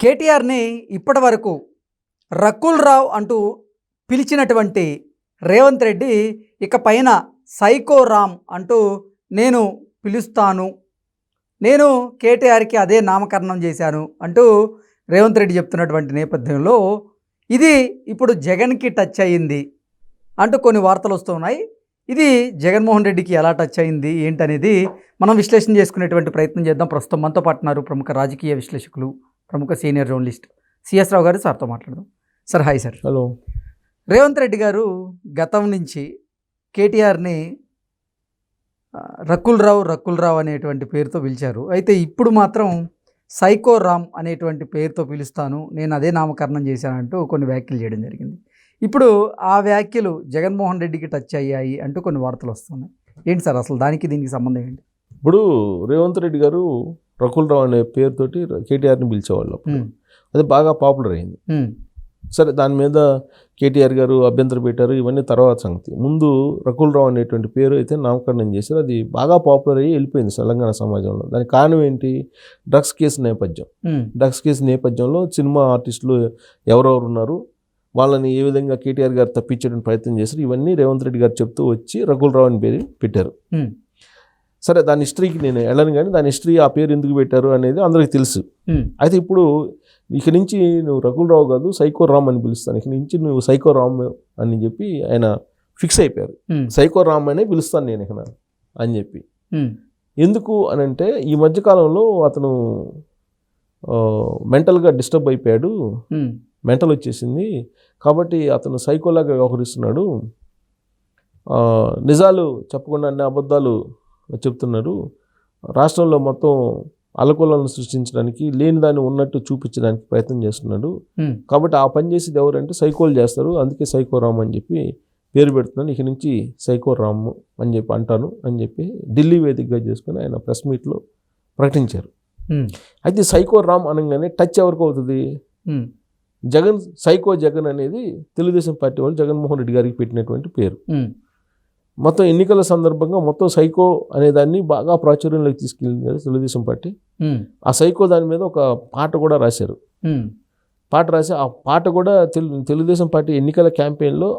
కేటీఆర్ని ఇప్పటి వరకు రకుల్ రావ్ అంటూ పిలిచినటువంటి రేవంత్ రెడ్డి ఇక పైన సైకో రామ్ అంటూ నేను పిలుస్తాను నేను కేటీఆర్కి అదే నామకరణం చేశాను అంటూ రేవంత్ రెడ్డి చెప్తున్నటువంటి నేపథ్యంలో ఇది ఇప్పుడు జగన్కి టచ్ అయ్యింది అంటూ కొన్ని వార్తలు వస్తున్నాయి ఇది జగన్మోహన్ రెడ్డికి ఎలా టచ్ అయింది ఏంటనేది మనం విశ్లేషణ చేసుకునేటువంటి ప్రయత్నం చేద్దాం. ప్రస్తుతం మనతో పాటున్నారు ప్రముఖ రాజకీయ విశ్లేషకులు ప్రముఖ సీనియర్ జర్నలిస్ట్ సిఎస్ రావు గారు సార్తో మాట్లాడదాం. Sir hi sir. Hello. Revanth Reddy garu గతం నుంచి కేటీఆర్ని రకుల్ రావు రకుల్ రావు అనేటువంటి పేరుతో పిలిచారు. అయితే ఇప్పుడు మాత్రం సైకో రామ్ అనేటువంటి పేరుతో పిలుస్తాను నేను అదే నామకరణం చేశానంటూ కొన్ని వ్యాఖ్యలు చేయడం జరిగింది. ఇప్పుడు ఆ వ్యాఖ్యలు జగన్మోహన్ రెడ్డికి టచ్ అయ్యాయి అంటూ కొన్ని వార్తలు వస్తున్నాయి. ఏంటి సార్ అసలు దానికి దీనికి సంబంధం ఏంటి? ఇప్పుడు రేవంత్ రెడ్డి గారు రకుల్ రావు అనే పేరుతోటి కేటీఆర్ని పిలిచేవాళ్ళు అది బాగా పాపులర్ అయింది. సరే దాని మీద కేటీఆర్ గారు అభ్యంతరం పెట్టారు ఇవన్నీ తర్వాత సంగతి. ముందు రకుల్ రావు అనేటువంటి పేరు అయితే నామకరణం చేశారు. అది బాగా పాపులర్ అయ్యి వెళ్ళిపోయింది తెలంగాణ సమాజంలో. దానికి కారణం ఏంటి? డ్రగ్స్ కేసు నేపథ్యం. డ్రగ్స్ కేసు నేపథ్యంలో సినిమా ఆర్టిస్టులు ఎవరెవరు ఉన్నారు? వాళ్ళని ఏ విధంగా కేటీఆర్ గారు తప్పించడానికి ప్రయత్నం చేశారు? ఇవన్నీ రేవంత్ రెడ్డి గారు చెప్తూ వచ్చి రకుల్ రావు అని పేరు పెట్టారు. సరే దాని హిస్టరీకి నేను వెళ్ళను కానీ దాని హిస్టరీ ఆ పేరు ఎందుకు పెట్టారు అనేది అందరికీ తెలుసు. అయితే ఇప్పుడు ఇక నుంచి నువ్వు రకుల్ రావు కాదు సైకో రామ్ అని పిలుస్తాను. ఇక నుంచి నువ్వు సైకో రామ్ అని చెప్పి ఆయన ఫిక్స్ అయిపోయారు. సైకో రామ్ అనే పిలుస్తాను నేను ఇక అని చెప్పి. ఎందుకు అని అంటే ఈ మధ్యకాలంలో అతను మెంటల్గా డిస్టర్బ్ అయిపోయాడు. మెంటల్ వచ్చేసింది. కాబట్టి అతను సైకోలాగా వ్యవహరిస్తున్నాడు. నిజాలు చెప్పకుండా అన్ని అబద్ధాలు చెప్తున్నారు. రాష్ట్రంలో మొత్తం అలకొలను సృష్టించడానికి లేని దాన్ని ఉన్నట్టు చూపించడానికి ప్రయత్నం చేస్తున్నాడు. కాబట్టి ఆ పని చేసేది ఎవరంటే సైకోలు చేస్తారు. అందుకే సైకో రామ్ అని చెప్పి పేరు పెడుతున్నాను. ఇక నుంచి సైకో రామ్ అని చెప్పి అంటాను అని చెప్పి ఢిల్లీ వేదికగా చేసుకుని ఆయన ప్రెస్ మీట్లో ప్రకటించారు. అయితే సైకో రామ్ అనగానే టచ్ ఎవరికి అవుతుంది? జగన్ సైకో జగన్ అనేది తెలుగుదేశం పార్టీ వాళ్ళు జగన్మోహన్ రెడ్డి గారికి పెట్టినటువంటి పేరు. మొత్తం ఎన్నికల సందర్భంగా మొత్తం సైకో అనే దాన్ని బాగా ప్రాచుర్యంలోకి తీసుకెళ్ళింది తెలుగుదేశం పార్టీ. ఆ సైకో దాని మీద ఒక పాట కూడా రాశారు. పాట రాసి ఆ పాట కూడా తెలు తెలుగుదేశం పార్టీ ఎన్నికల క్యాంపెయిన్లో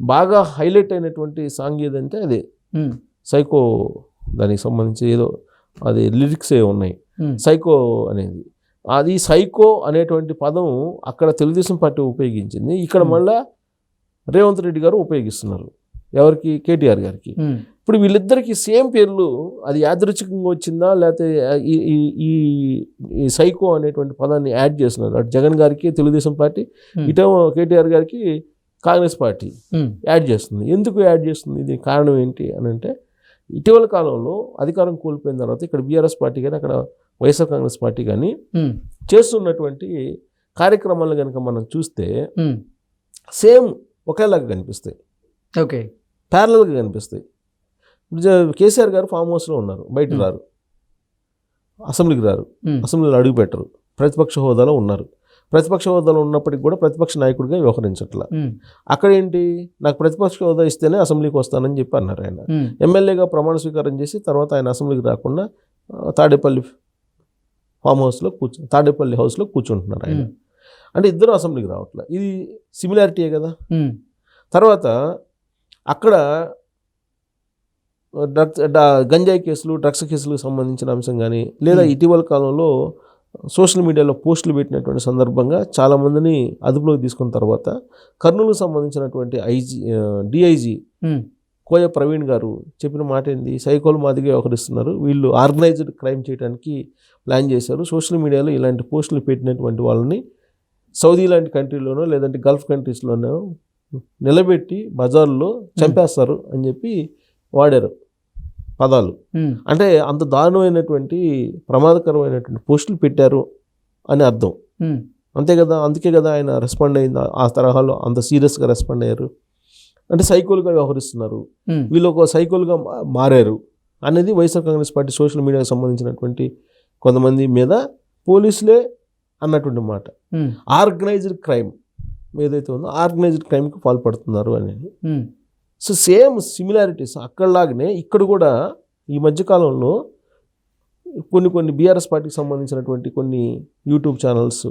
బాగా హైలైట్ అయినటువంటి సాంగ్ ఏదంటే అదే. సైకో దానికి సంబంధించి ఏదో అది లిరిక్స్ ఏ ఉన్నాయి. సైకో అనేది. అది సైకో అనేటువంటి పదం అక్కడ తెలుగుదేశం పార్టీ ఉపయోగించింది. ఇక్కడ. మళ్ళా రేవంత్ రెడ్డి గారు ఉపయోగిస్తున్నారు. ఎవరికి? కేటీఆర్ గారికి. ఇప్పుడు వీళ్ళిద్దరికి సేమ్ పేర్లు అది యాదృచ్ఛికంగా వచ్చిందా? లేకపోతే ఈ ఈ- సైకో అనేటువంటి పదాన్ని యాడ్ చేస్తున్నారు. అటు జగన్ గారికి తెలుగుదేశం పార్టీ. ఇటేమో కేటీఆర్ గారికి కాంగ్రెస్ పార్టీ యాడ్ చేస్తుంది. ఎందుకు యాడ్ చేస్తుంది? దీనికి కారణం ఏంటి అని అంటే ఇటీవల కాలంలో అధికారం కోల్పోయిన తర్వాత ఇక్కడ బీఆర్ఎస్ పార్టీ కానీ అక్కడ వైఎస్ఆర్ కాంగ్రెస్ పార్టీ కానీ చేస్తున్నటువంటి కార్యక్రమాలు కనుక మనం చూస్తే సేమ్ ఒకేలాగా కనిపిస్తాయి. ఓకే. ప్యారలల్గా కనిపిస్తాయి. కేసీఆర్ గారు ఫామ్ హౌస్లో ఉన్నారు. బయట. రారు. అసెంబ్లీకి రారు. అసెంబ్లీలో అడుగు పెట్టరు. ప్రతిపక్ష హోదాలో ఉన్నారు. ప్రతిపక్ష హోదాలో ఉన్నప్పటికీ కూడా ప్రతిపక్ష నాయకుడిగా వ్యవహరించట్ల. అక్కడ ఏంటి? నాకు ప్రతిపక్ష హోదా ఇస్తేనే అసెంబ్లీకి వస్తానని చెప్పి అన్నారు ఆయన. ఎమ్మెల్యేగా ప్రమాణ స్వీకారం చేసి తర్వాత ఆయన అసెంబ్లీకి రాకుండా తాడేపల్లి ఫామ్ హౌస్లో కూర్చో తాడేపల్లి హౌస్లో కూర్చుంటున్నారు ఆయన. అంటే ఇద్దరు అసెంబ్లీకి రావట్లే. ఇది సిమిలారిటీయే కదా? తర్వాత అక్కడ డ్రగ్స్ గంజాయి కేసులు డ్రగ్స్ కేసులకు సంబంధించిన అంశం కానీ లేదా. ఇటీవల కాలంలో సోషల్ మీడియాలో పోస్టులు పెట్టినటువంటి సందర్భంగా చాలామందిని అదుపులోకి తీసుకున్న తర్వాత కర్నూలుకు సంబంధించినటువంటి ఐజీ డిఐజీ కోయ ప్రవీణ్ గారు చెప్పిన మాట ఏంది? సైకోలు మాదిగా వ్యవహరిస్తున్నారు. వీళ్ళు ఆర్గనైజ్డ్ క్రైమ్ చేయడానికి ప్లాన్ చేశారు. సోషల్ మీడియాలో ఇలాంటి పోస్టులు పెట్టినటువంటి వాళ్ళని సౌదీ లాంటి కంట్రీలోనో లేదంటే గల్ఫ్ కంట్రీస్లోనో నిలబెట్టి బజార్లో చంపేస్తారు అని చెప్పి వాడారు పదాలు. అంటే అంత దారుణమైనటువంటి ప్రమాదకరమైనటువంటి పోస్టులు పెట్టారు అని అర్థం. అంతే కదా అందుకే కదా ఆయన రెస్పాండ్ అయింది. ఆ తరహాలో అంత సీరియస్గా రెస్పాండ్ అయ్యారు. అంటే సైకోలుగా వ్యవహరిస్తున్నారు. వీళ్ళు ఒక సైకోలుగా మారారు అనేది వైఎస్ఆర్ కాంగ్రెస్ పార్టీ సోషల్ మీడియాకి సంబంధించినటువంటి కొంతమంది మీద పోలీసులే అన్నటువంటి మాట. Organized crime. ఏదైతే ఉందో ఆర్గనైజ్డ్ క్రైమ్కి పాల్పడుతున్నారు అనేది. సో సేమ్ సిమిలారిటీస్ అక్కడలాగానే ఇక్కడ కూడా ఈ మధ్యకాలంలో కొన్ని కొన్ని బీఆర్ఎస్ పార్టీకి సంబంధించినటువంటి కొన్ని యూట్యూబ్ ఛానల్స్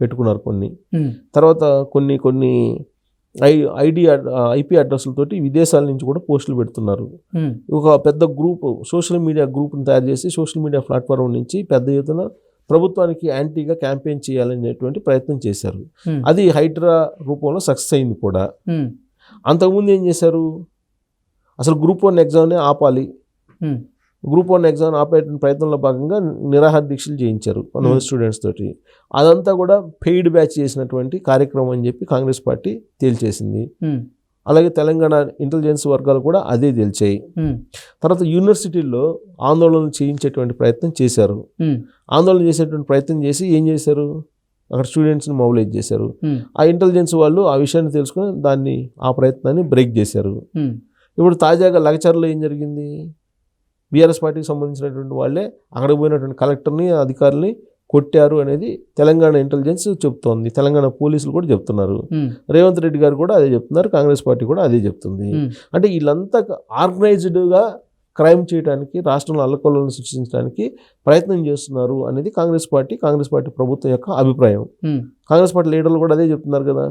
పెట్టుకున్నారు కొన్ని. తర్వాత కొన్ని కొన్ని ఐ ఐడి ఐపీ అడ్రస్లతోటి విదేశాల నుంచి కూడా పోస్టులు పెడుతున్నారు. ఒక పెద్ద గ్రూప్ సోషల్ మీడియా గ్రూప్ని తయారు చేసి సోషల్ మీడియా ప్లాట్ఫామ్ నుంచి పెద్ద ఎత్తున ప్రభుత్వానికి యాంటీగా క్యాంపెయిన్ చేయాలనేటువంటి ప్రయత్నం చేశారు. అది హైడ్రా రూపంలో సక్సెస్ అయింది కూడా. అంతకుముందు ఏం చేశారు? అసలు గ్రూప్ వన్ ఎగ్జామ్నే ఆపాలి. గ్రూప్ వన్ ఎగ్జామ్ ఆపే ప్రయత్నంలో భాగంగా నిరాహార దీక్షలు చేయించారు కొంతమంది స్టూడెంట్స్ తోటి. అదంతా కూడా పెయిడ్ బ్యాచ్ చేసినటువంటి కార్యక్రమం అని చెప్పి కాంగ్రెస్ పార్టీ తేల్చేసింది. అలాగే తెలంగాణ ఇంటెలిజెన్స్ వర్గాలు కూడా అదే తేల్చాయి. తర్వాత యూనివర్సిటీల్లో ఆందోళనలు చేయించేటువంటి ప్రయత్నం చేశారు. ఆందోళన చేసేటువంటి ప్రయత్నం చేసి ఏం చేశారు? అక్కడ స్టూడెంట్స్ని మొబిలైజ్ చేశారు. ఆ ఇంటెలిజెన్స్ వాళ్ళు ఆ విషయాన్ని తెలుసుకొని దాన్ని ఆ ప్రయత్నాన్ని బ్రేక్ చేశారు. ఇప్పుడు తాజాగా లగచర్లో ఏం జరిగింది? బీఆర్ఎస్ పార్టీకి సంబంధించినటువంటి వాళ్ళే అక్కడికి పోయినటువంటి కలెక్టర్ని అధికారుల్ని కొట్టారు అనేది తెలంగాణ ఇంటెలిజెన్స్ చెప్తోంది. తెలంగాణ పోలీసులు కూడా చెప్తున్నారు. రేవంత్ రెడ్డి గారు కూడా అదే చెప్తున్నారు. కాంగ్రెస్ పార్టీ కూడా అదే చెప్తుంది. అంటే వీళ్ళంతా ఆర్గనైజ్డ్గా క్రైమ్ చేయడానికి రాష్ట్రంలో అల్లకొల్లను సృష్టించడానికి ప్రయత్నం చేస్తున్నారు అనేది కాంగ్రెస్ పార్టీ కాంగ్రెస్ పార్టీ ప్రభుత్వం యొక్క అభిప్రాయం. కాంగ్రెస్ పార్టీ లీడర్లు కూడా అదే చెప్తున్నారు కదా.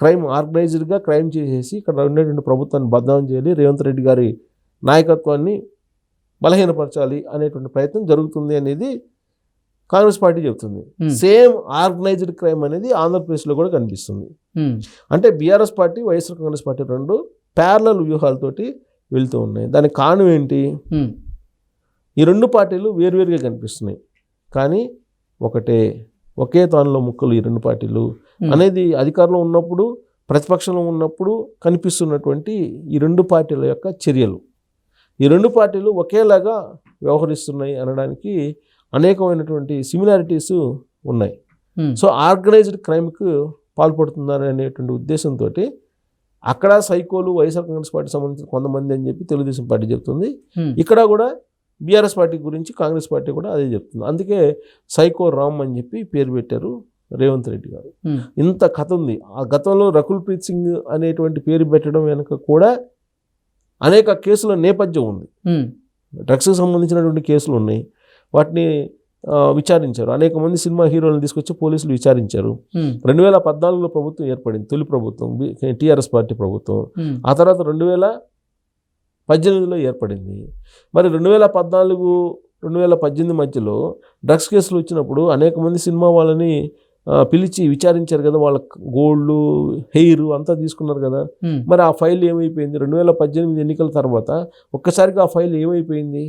క్రైమ్ ఆర్గనైజ్డ్గా క్రైమ్ చేసేసి ఇక్కడ ఉండేటువంటి ప్రభుత్వాన్ని బద్నాం చేయాలి రేవంత్ రెడ్డి గారి నాయకత్వాన్ని బలహీనపరచాలి అనేటువంటి ప్రయత్నం జరుగుతుంది అనేది కాంగ్రెస్ పార్టీ చెప్తుంది Hmm. సేమ్ ఆర్గనైజ్డ్ క్రైమ్ అనేది ఆంధ్రప్రదేశ్లో కూడా కనిపిస్తుంది. అంటే BRS party YSR Congress party రెండు ప్యారలల్ వ్యూహాలతోటి వెళ్తూ ఉన్నాయి. దానికి కారణం ఏంటి? ఈ రెండు పార్టీలు వేరువేరుగా కనిపిస్తున్నాయి. కానీ ఒకటే ఒకే తానులో ముక్కలు ఈ రెండు పార్టీలు. అనేది అధికారంలో ఉన్నప్పుడు ప్రతిపక్షంలో ఉన్నప్పుడు కనిపిస్తున్నటువంటి ఈ రెండు పార్టీల యొక్క చర్యలు. ఈ రెండు పార్టీలు ఒకేలాగా వ్యవహరిస్తున్నాయి అనడానికి అనేకమైనటువంటి సిమిలారిటీస్ ఉన్నాయి సో ఆర్గనైజ్డ్ క్రైమ్కు పాల్పడుతున్నారు అనేటువంటి ఉద్దేశంతో అక్కడ సైకోలు వైఎస్ఆర్ కాంగ్రెస్ పార్టీ సంబంధించిన కొంతమంది అని చెప్పి తెలుగుదేశం పార్టీ చెప్తుంది. ఉమ్, ఇక్కడ కూడా బీఆర్ఎస్ పార్టీ గురించి కాంగ్రెస్ పార్టీ కూడా అదే చెప్తుంది. అందుకే సైకో రామ్ అని చెప్పి పేరు పెట్టారు రేవంత్ రెడ్డి గారు. ఉమ్, ఇంత కథ ఉంది. ఆ గతంలో రకుల్ ప్రీత్ సింగ్ అనేటువంటి పేరు పెట్టడం వెనుక కూడా అనేక కేసుల నేపథ్యం ఉంది. డ్రగ్స్కి సంబంధించినటువంటి కేసులు ఉన్నాయి. వాటిని విచారించారు. అనేక మంది సినిమా హీరోలను తీసుకొచ్చి పోలీసులు విచారించారు. రెండు వేల పద్నాలుగులో ప్రభుత్వం ఏర్పడింది. తొలి ప్రభుత్వం టీఆర్ఎస్ పార్టీ ప్రభుత్వం. ఆ తర్వాత రెండు వేల పద్దెనిమిదిలో ఏర్పడింది. మరి రెండు వేల పద్నాలుగు రెండు వేల పద్దెనిమిది మధ్యలో డ్రగ్స్ కేసులు వచ్చినప్పుడు అనేక మంది సినిమా వాళ్ళని పిలిచి విచారించారు కదా వాళ్ళ గోల్డ్ హెయిర్ అంతా తీసుకున్నారు కదా. మరి ఆ ఫైల్ ఏమైపోయింది? రెండు వేల పద్దెనిమిది ఎన్నికల తర్వాత ఒక్కసారిగా ఆ ఫైల్ ఏమైపోయింది?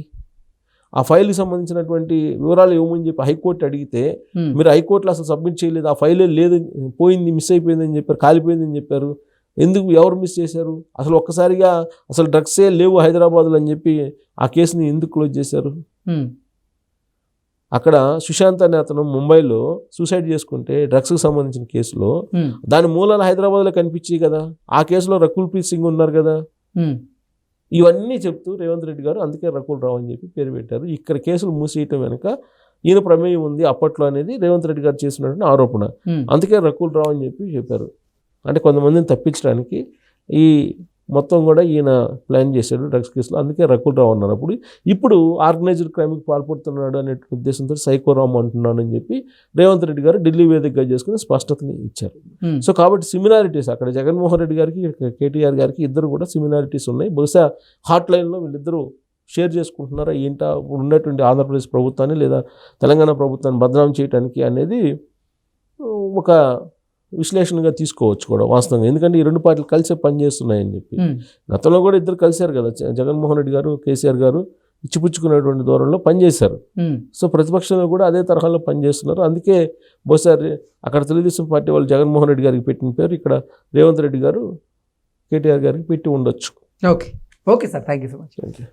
ఆ ఫైల్కి సంబంధించినటువంటి వివరాలు ఇవ్వమని చెప్పి హైకోర్టు అడిగితే మీరు హైకోర్టులో అసలు సబ్మిట్ చేయలేదు ఆ ఫైలే లేదు పోయింది మిస్ అయిపోయిందని చెప్పారు కాలిపోయిందని చెప్పారు. ఎందుకు ఎవరు మిస్ చేశారు? అసలు ఒక్కసారిగా అసలు డ్రగ్సే లేవు హైదరాబాద్లో అని చెప్పి ఆ కేసుని ఎందుకు క్లోజ్ చేశారు? అక్కడ సుశాంత్ అనే అతను ముంబైలో సూసైడ్ చేసుకుంటే డ్రగ్స్కి సంబంధించిన కేసులో దాని మూలాలు హైదరాబాద్లో కనిపించాయి కదా. ఆ కేసులో రకుల్ ప్రీత్ సింగ్ ఉన్నారు కదా. ఇవన్నీ చెప్తూ రేవంత్ రెడ్డి గారు అందుకే రకుల్ రావు అని చెప్పి పేరు పెట్టారు. ఇక్కడ కేసులు మూసేయటం వెనుక ఈయన ప్రమేయం ఉంది అప్పట్లో అనేది రేవంత్ రెడ్డి గారు చేసినటువంటి ఆరోపణ. అందుకే రకుల్ రావు అని చెప్పి చెప్పారు. అంటే కొంతమందిని తప్పించడానికి ఈ మొత్తం కూడా ఈయన ప్లాన్ చేశాడు డ్రగ్స్ కేసులో. అందుకే రకుల్ రావు అన్నారు. అప్పుడు ఇప్పుడు ఆర్గనైజ్డ్ క్రైమ్కి పాల్పడుతున్నాడు అనే ఉద్దేశంతో సైకో రామ్ అంటున్నాను అని చెప్పి రేవంత్ రెడ్డి గారు ఢిల్లీ వేదికగా చేసుకుని స్పష్టతని ఇచ్చారు. సో కాబట్టి సిమిలారిటీస్ అక్కడ జగన్మోహన్ రెడ్డి గారికి కేటీఆర్ గారికి ఇద్దరు కూడా సిమిలారిటీస్ ఉన్నాయి. బహుశా హాట్ లైన్లో వీళ్ళిద్దరూ షేర్ చేసుకుంటున్నారా ఏంటా? ఉన్నటువంటి ఆంధ్రప్రదేశ్ ప్రభుత్వాన్ని లేదా తెలంగాణ ప్రభుత్వాన్ని బదనాం చేయడానికి అనేది ఒక విశ్లేషణగా తీసుకోవచ్చు కూడా వాస్తవంగా. ఎందుకంటే ఈ రెండు పార్టీలు కలిసే పనిచేస్తున్నాయని చెప్పి. గతంలో కూడా ఇద్దరు కలిశారు కదా జగన్మోహన్ రెడ్డి గారు కేసీఆర్ గారు ఇచ్చిపుచ్చుకునేటువంటి దూరంలో పనిచేశారు సో ప్రతిపక్షంలో కూడా అదే తరహాలో పనిచేస్తున్నారు అందుకే బహుశా అక్కడ తెలుగుదేశం పార్టీ వాళ్ళు జగన్మోహన్ రెడ్డి గారికి పెట్టిన పేరు ఇక్కడ రేవంత్ రెడ్డి గారు కేటీఆర్ గారికి పెట్టి ఉండొచ్చు. Okay. Okay sir. Thank you so much. Thank you